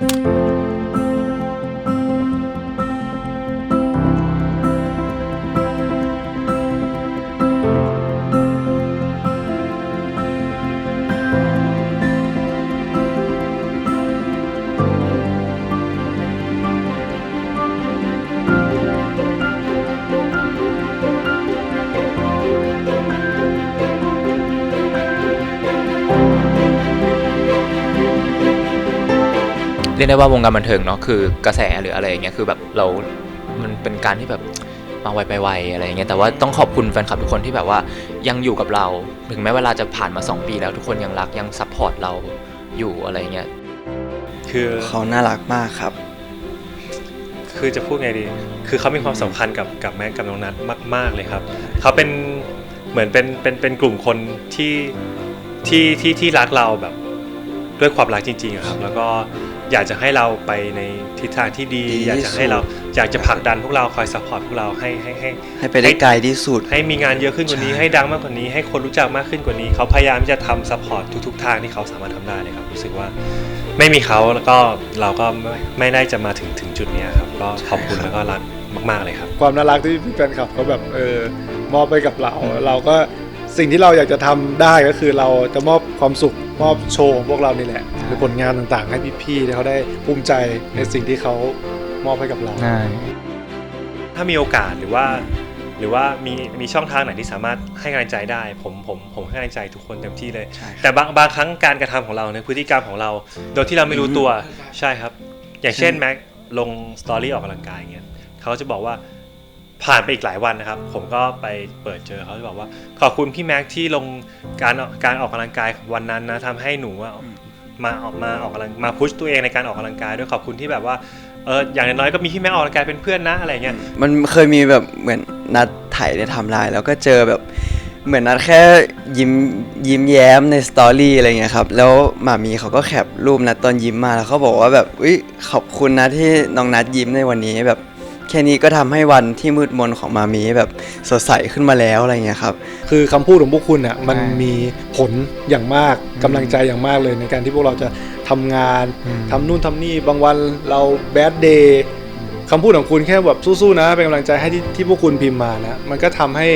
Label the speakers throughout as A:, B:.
A: thank you รียกได้ว่าวงการบันเทิงเนาะคือกระแสหรืออะไรอย่างเงี้ยคือแบบเรา มันเป็นการที่แบบมาไวไปไวอะไรอย่างเงี้ยแต่ว่าต้องขอบคุณแฟนคลับทุกคนที่แบบว่ายังอยู่กับเรา ถึงแม้เวลาจะผ่านมา 2 ปีแล้วทุกคนยังรักยังซัพพอร์ตเราอยู่อะไรเงี้ย
B: คือ
C: เขาน่ารักมากครับ
B: คือจะพูดไงดี คือเขามีความสำคัญกับกับแม็กกับน้องนัทมาก ๆเลยครับเขาเป็นเหมือนเป็นเป็นเป็นกลุ่มคนที่ที่ที่ที่รักเราแบบด้วยความรักจริงๆอะครับ แล้วก็ อยากจะให้เราไปในทิศทางที่ดี
C: ดีที่
B: อยากจะให้เรา
C: สุด
B: อยากจะผลักดันพวกเราคอยซัพพอร์ตพวกเราให้ให้ให้
C: ให้ไปได้ไกลที่สุด
B: ให้มีงานเยอะขึ้นกว่านี้
C: ใช่
B: ให้ดังมากกว่านี้ ให้คนรู้จักมากขึ้นกว่านี้ เขาพยายามที่จะทำซัพพอร์ตทุกๆทางที่เขาสามารถทำได้เลยครับรู้สึกว่าไม่มีเขาแล้วก็เราก็ไม่ไม่ได้จะมาถึงถึงจุดเนี้ยครับก็ขอบคุณแล้วก็รักมาก ๆเลยครับ
D: ความน่ารักที่พี่แฟนคลับเขาแบบเออมอบไปกับเราเราก็ สิ่งที่เราอยากจะทำได้ก็คือเราจะมอบความสุขมอบโชว์ของพวกเรานี่แหละหรือผลงานต่างๆ ให้พี่ๆที่เขาได้ภูมิใจในสิ่งที่เขามอบให้กับเรา
B: ถ้ามีโอกาสหรือว่า หรือว่ามีมีช่องทางไหนที่สามารถให้กำลังใจได้ ผมผมผมให้กำลังใจทุกคนเต็มที่เลย
C: ใช่ครับ
B: แต่บางบางครั้งการกระทำของเราเนี่ยพฤติกรรมของเรา โดยที่เราไม่รู้ตัวใช่ครับ อย่างเช่นแม็กลงสตอรี่ออกกำลังกายอย่างเงี้ยเขาจะบอกว่า ผ่านไปอีกหลายวันนะครับ ผมก็ไปเปิดเจอเขาจะบอกว่า ขอบคุณพี่แม็กที่ลงการการออกกำลังกายวันนั้นนะทำให้หนูอะมาออกมาออกกำลังมาพุชตัวเองในการออกกำลังกายด้วยขอบคุณที่แบบว่าเอออย่างน้อยๆก็มีพี่แม็กออกกำลังกายเป็นเพื่อนนะอะไรเงี้ย
C: มันเคยมีแบบเหมือนนัดถ่ายในไทำลายแล้วก็เจอแบบเหมือนนัดแค่ยิ้มยิ้มแย้มในสตอรี่อะไรเงี้ยครับแล้วหมามีเขาก็แคปรูปนัดตอนยิ้มมาแล้วเขาบอกว่าแบบอุ้ยขอบคุณนะที่น้องนัดยิ้มในวันนี้แบบ แค่นี้ก็ทำให้วันที่มืดมนของมามีแบบสดใสขึ้นมาแล้วอะไรเงี้ยครับ
D: คือคำพูดของพวกคุณอะมันมีผลอย่างมากกำลังใจอย่างมากเลยในการที่พวกเราจะทำงานทำนู่นทำนี่บางวันเราแบดเดย์คำพูดของคุณแค่แบบสู้ๆนะ เป็นกำลังใจให้ที่ที่พวกคุณพิมพ์มานะ มันก็ทำให้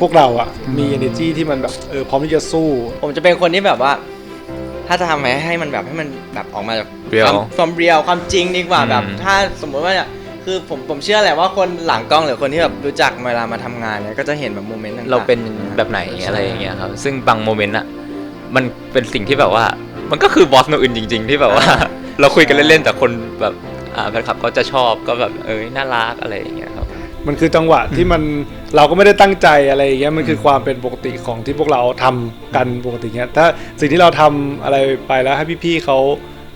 D: พวกเราอะมี energy ที่มันแบบเออพร้อมที่จะสู้
E: ผมจะเป็นคนที่แบบว่า ถ้าจะทำให้ให้มันแบบให้มันแบบออกมาจาก
A: Real
E: ความความเรียลความจริงดีกว่า
A: อืม
E: แบบ ถ้าสมมติว่าเนี่ย คือผมผมเชื่อแหละว่าคนหลังกล้องหรือคนที่แบบรู้จักเวลามาทำงานเนี่ยก็จะเห็นแบบโมเมนต์ต่างๆ
A: เราเป็นแบบไหนอะไรอย่างเงี้ยครับ ซึ่งบางโมเมนต์อะมันเป็นสิ่งที่แบบว่า มันก็คือบอสโนอื่นจริง ๆ ที่แบบว่า เราคุยกันเล่นๆแต่คนแบบอ่าแฟนคลับก็จะชอบก็แบบเอ้ยน่ารักอะไรอย่างเงี้ยครับ
D: มันคือจังหวะที่มันเราก็ไม่ได้ตั้งใจอะไรอย่างเงี้ยมันคือความเป็นปกติของที่พวกเราทำกันปกติเงี้ยถ้าสิ่งที่เราทำอะไรไปแล้วให้พี่ๆเขา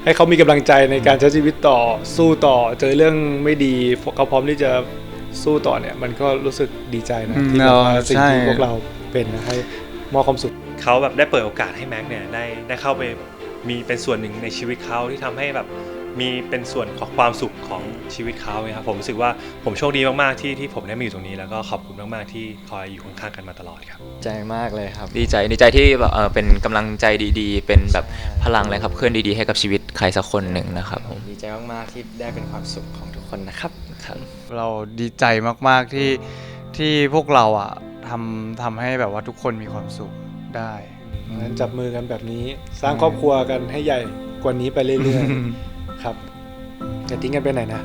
D: ให้เขามีกำลังใจในการใช้ชีวิตต่อสู้ต่อ เจอเรื่องไม่ดีเขาพร้อมที่จะสู้ต่อเนี่ย มันก็รู้สึกดีใจนะ
C: อืม
D: ที่แบบว่า
C: เออ
D: สิ่ง
C: ใช่
D: ที่พวกเราเป็นนะให้มอบความสุข
B: เขาแบบได้เปิดโอกาสให้แม็กเนี่ยได้ได้เข้าไปมีเป็นส่วนหนึ่งในชีวิตเขาที่ทำให้แบบ มีเป็นส่วนของความสุขของชีวิตเขาเนี่ยครับผมรู้สึกว่าผมโชคดีมากๆที่ที่ผมได้มาอยู่ตรงนี้ แล้วก็ขอบคุณมากๆที่คอยอยู่ข้างๆกันมาตลอดครับ
E: ใจมากเลยครับ
A: ดีใจดีใจที่แบบเออเป็นกำลังใจดีๆ เป็นแบบพลังแรงขับเคลื่อนดีๆให้กับชีวิตใครสักคนหนึ่งนะครับผม
E: ดีใจมากๆที่ได้เป็นความสุขของทุกคนนะครับ
A: ครับ
F: เราดีใจมากๆที่ที่พวกเราอะทำทำให้แบบว่าทุกคนมีความสุขได้
D: งั้นจับมือกันแบบนี้สร้างครอบครัวกันให้ใหญ่กว่านี้ไปเรื่อยๆ ครับอย่าทิ้งกันไปไหนนะ